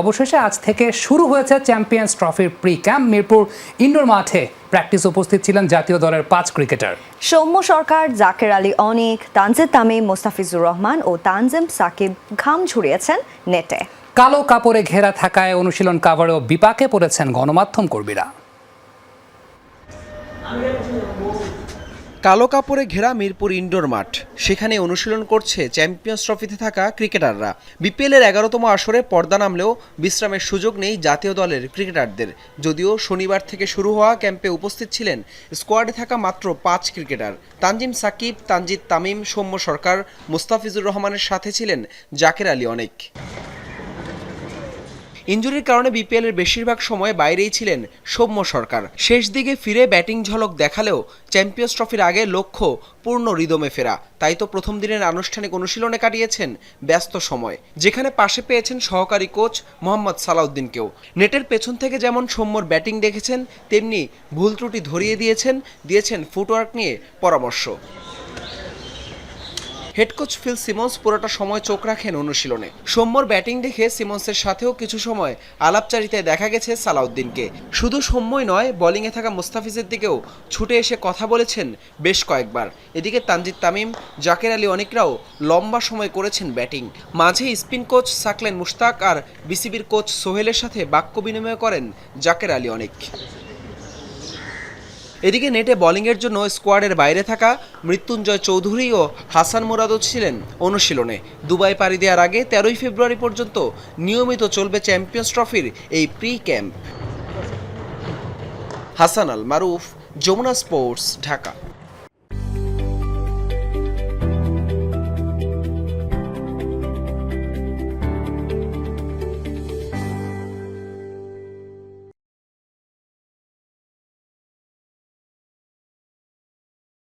অবশেষে আজ থেকে শুরু হয়েছে চ্যাম্পিয়ন্স ট্রফির প্রি ক্যাম্প মিরপুর ইনডোর মাঠে প্র্যাকটিস উপস্থিত ছিলেন জাতীয় দলের পাঁচ ক্রিকেটার সৌম্য সরকার জাকের আলী অনিক তানজিদ তামিম মোস্তাফিজুর রহমান ও তানজিম সাকিব ঘাম ঝুড়িয়েছেন নেটে। কালো কাপড়ে ঘেরা থাকায় অনুশীলন কাভারেও বিপাকে পড়েছেন গণমাধ্যম কর্মীরা। কালো কাপড়ে ঘেরা মিরপুর ইনডোর মাঠ। সেখানে অনুশীলন করছে চ্যাম্পিয়ন্স ট্রফিতে থাকা ক্রিকেটাররা। বিপিএলের এগারোতম আসরে পর্দা নামলেও বিশ্রামের সুযোগ নেই জাতীয় দলের ক্রিকেটারদের। যদিও শনিবার থেকে শুরু হওয়া ক্যাম্পে উপস্থিত ছিলেন স্কোয়াডে থাকা মাত্র পাঁচ ক্রিকেটার। তানজিম সাকিব, তানজিদ তামিম, সৌম্য সরকার, মুস্তাফিজুর রহমানের সাথে ছিলেন জাকের আলী অনেক। ইঞ্জুরির কারণে বিপিএল এর বেশিরভাগ সময় বাইরেই ছিলেন সৌম্য সরকার। শেষ দিকে ফিরে ব্যাটিং ঝলক দেখালেও চ্যাম্পিয়ন্স ট্রফির আগে লক্ষ্য পূর্ণ রিদমে ফেরা। তাই তো প্রথম দিনের আনুষ্ঠানিক অনুশীলনে কাটিয়েছেন ব্যস্ত সময়, যেখানে পাশে পেয়েছেন সহকারী কোচ মোহাম্মদ সালাউদ্দিনকেও। নেটের পেছন থেকে যেমন সৌম্যর ব্যাটিং দেখেছেন, তেমনি ভুল ত্রুটি ধরিয়ে দিয়েছেন দিয়েছেন ফুটওয়ার্ক নিয়ে পরামর্শ। হেড কোচ ফিল সিমন্স পুরোটা সময় চোখ রাখেন অনুশীলনে। সৌম্যর ব্যাটিং দেখে সিমন্সের সাথেও কিছু সময় আলাপচারিতায় দেখা গেছে সালাউদ্দিনকে। শুধু সৌম্যই নয় বোলিংয়ে থাকা মুস্তাফিজের দিকেও ছুটে এসে কথা বলেছেন বেশ কয়েকবার। এদিকে তানজিদ তামিম, জাকের আলী অনেকরাও লম্বা সময় করেছেন ব্যাটিং। মাঝে স্পিন কোচ সাকলেন মুশতাক আর বিসিবির কোচ সোহেলের সাথে বাক্য বিনিময় করেন জাকের আলী অনেক। এদিকে নেটে বলিংয়ের জন্য স্কোয়াডের বাইরে থাকা মৃত্যুঞ্জয় চৌধুরী ও হাসান মুরাদও ছিলেন অনুশীলনে। দুবাই পাড়ি দেওয়ার আগে তেরোই ফেব্রুয়ারি পর্যন্ত নিয়মিত চলবে চ্যাম্পিয়ন্স ট্রফির এই pre camp Hasan Al Maruf Jamuna sports, Dhaka.